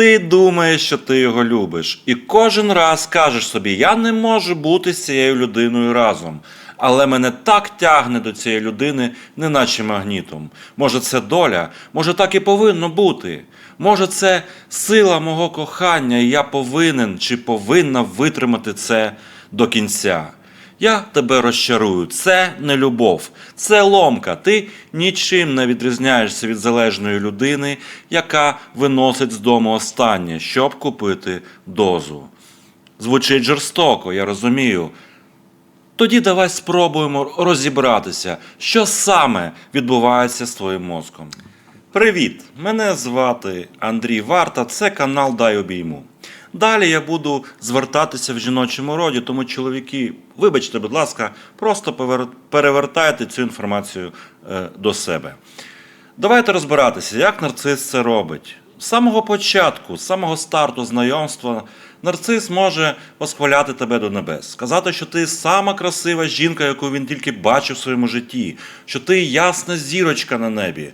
Ти думаєш, що ти його любиш, і кожен раз кажеш собі: я не можу бути з цією людиною разом. Але мене так тягне до цієї людини, неначе магнітом. Може, це доля, може, так і повинно бути. Може, це сила мого кохання, і я повинен чи повинна витримати це до кінця. Я тебе розчарую. Це не любов, це ломка. Ти нічим не відрізняєшся від залежної людини, яка виносить з дому останнє, щоб купити дозу. Звучить жорстоко, я розумію. Тоді давай спробуємо розібратися, що саме відбувається з твоїм мозком. Привіт! Мене звати Андрій Варта, це канал Дай обійму. Далі я буду звертатися в жіночому роді, тому чоловіки, вибачте, будь ласка, просто перевертайте цю інформацію е, до себе. Давайте розбиратися, як нарцис це робить. З самого початку, з самого старту знайомства, нарцис може восхваляти тебе до небес, сказати, що ти сама красива жінка, яку він тільки бачив в своєму житті, що ти ясна зірочка на небі,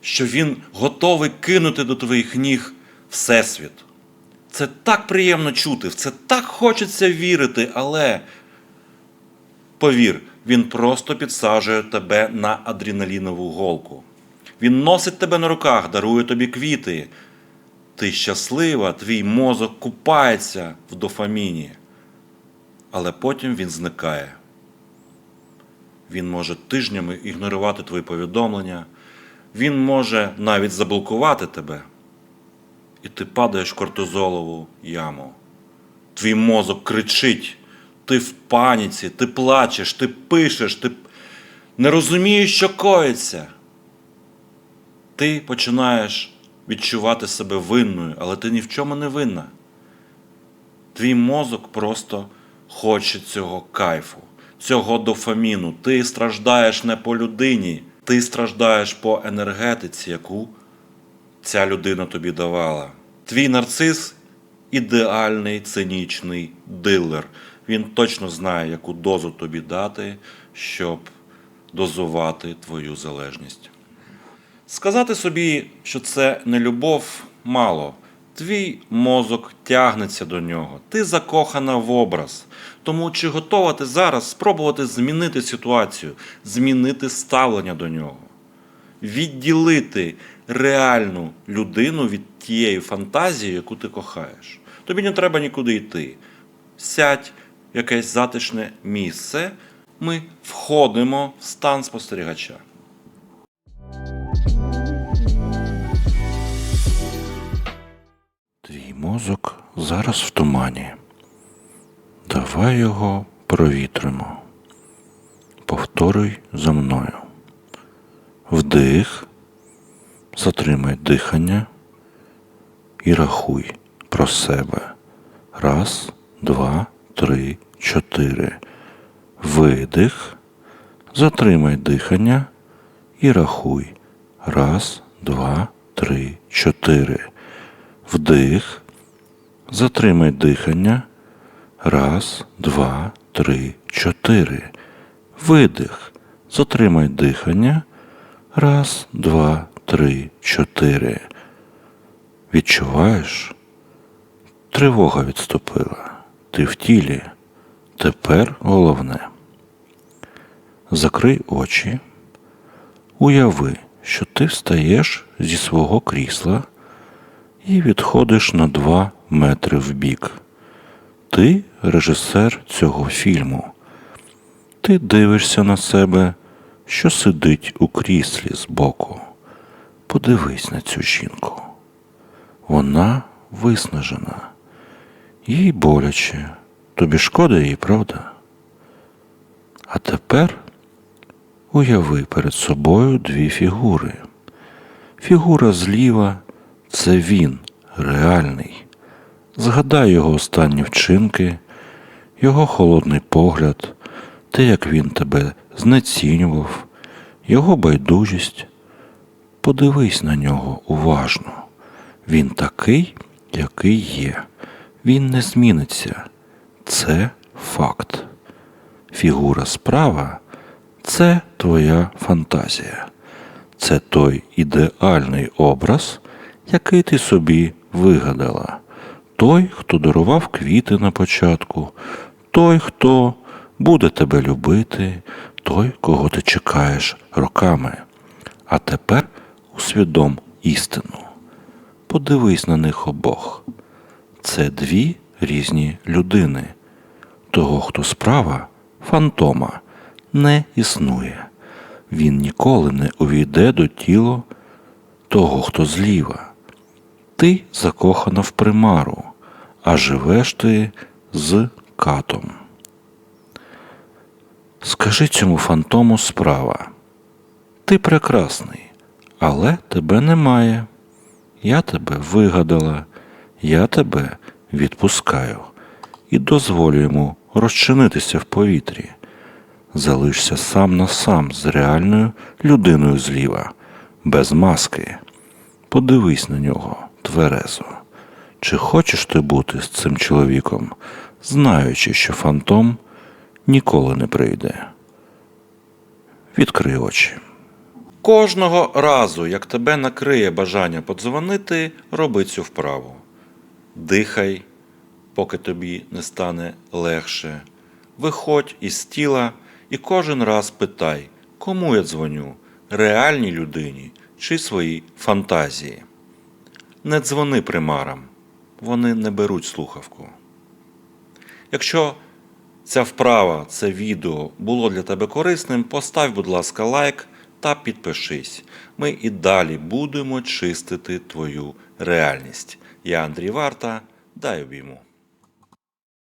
що він готовий кинути до твоїх ніг Всесвіт. Це так приємно чути, в це так хочеться вірити, але повір, він просто підсаджує тебе на адреналінову голку. Він носить тебе на руках, дарує тобі квіти. Ти щаслива, твій мозок купається в дофаміні. Але потім він зникає. Він може тижнями ігнорувати твої повідомлення, він може навіть заблокувати тебе. І ти падаєш в кортизолову яму. Твій мозок кричить, ти в паніці, ти плачеш, ти пишеш, ти не розумієш, що коїться. Ти починаєш відчувати себе винною, але ти ні в чому не винна. Твій мозок просто хоче цього кайфу, цього дофаміну. Ти страждаєш не по людині, ти страждаєш по енергетиці, яку ця людина тобі давала. Твій нарцис ідеальний цинічний дилер. Він точно знає, яку дозу тобі дати, щоб дозувати твою залежність. Сказати собі, що це не любов, мало. Твій мозок тягнеться до нього. Ти закохана в образ. Тому чи готова ти зараз спробувати змінити ситуацію, змінити ставлення до нього? Відділити реальну людину від тієї фантазії, яку ти кохаєш. Тобі не треба нікуди йти. Сядь якесь затишне місце. Ми входимо в стан спостерігача. Твій мозок зараз в тумані. Давай його провітримо. Повторюй за мною. Вдих, затримай дихання і рахуй про себе. Раз, два, три, чотири. Видих, затримай дихання і рахуй. Раз, два, три, чотири. Вдих. Затримай дихання. Раз, два, три, чотири. Видих. Затримай дихання. Раз, два, три, чотири. Відчуваєш? Тривога відступила. Ти в тілі. Тепер головне. Закрий очі. Уяви, що ти встаєш зі свого крісла і відходиш на два метри вбік. Ти режисер цього фільму. Ти дивишся на себе, що сидить у кріслі збоку. Подивись на цю жінку. Вона виснажена. Їй боляче. Тобі шкода її, правда? А тепер уяви перед собою дві фігури. Фігура зліва це він, реальний. Згадай його останні вчинки, його холодний погляд, те, як він тебе знецінював, його байдужість. Подивись на нього уважно. Він такий, який є. Він не зміниться. Це факт. Фігура справа це твоя фантазія. Це той ідеальний образ, який ти собі вигадала. Той, хто дарував квіти на початку, той, хто буде тебе любити, той, кого ти чекаєш роками. А тепер усвідом істину. Подивись на них обох. Це дві різні людини. Того, хто справа, фантома, не існує. Він ніколи не увійде до тіла того, хто зліва. Ти закохана в примару, а живеш ти з катом. Скажи цьому фантому справа. Ти прекрасний, але тебе немає. Я тебе вигадала, я тебе відпускаю і дозволю йому розчинитися в повітрі. Залишся сам на сам з реальною людиною зліва, без маски. Подивись на нього тверезо. Чи хочеш ти бути з цим чоловіком, знаючи, що фантом ніколи не прийде? Відкрий очі. Кожного разу, як тебе накриє бажання подзвонити, роби цю вправу. Дихай, поки тобі не стане легше. Виходь із тіла і кожен раз питай, кому я дзвоню реальній людині чи своїй фантазії. Не дзвони примарам, вони не беруть слухавку. Якщо ця вправа, це відео було для тебе корисним, постав, будь ласка, лайк та підпишись. Ми і далі будемо чистити твою реальність. Я Андрій Варта, дай обійму.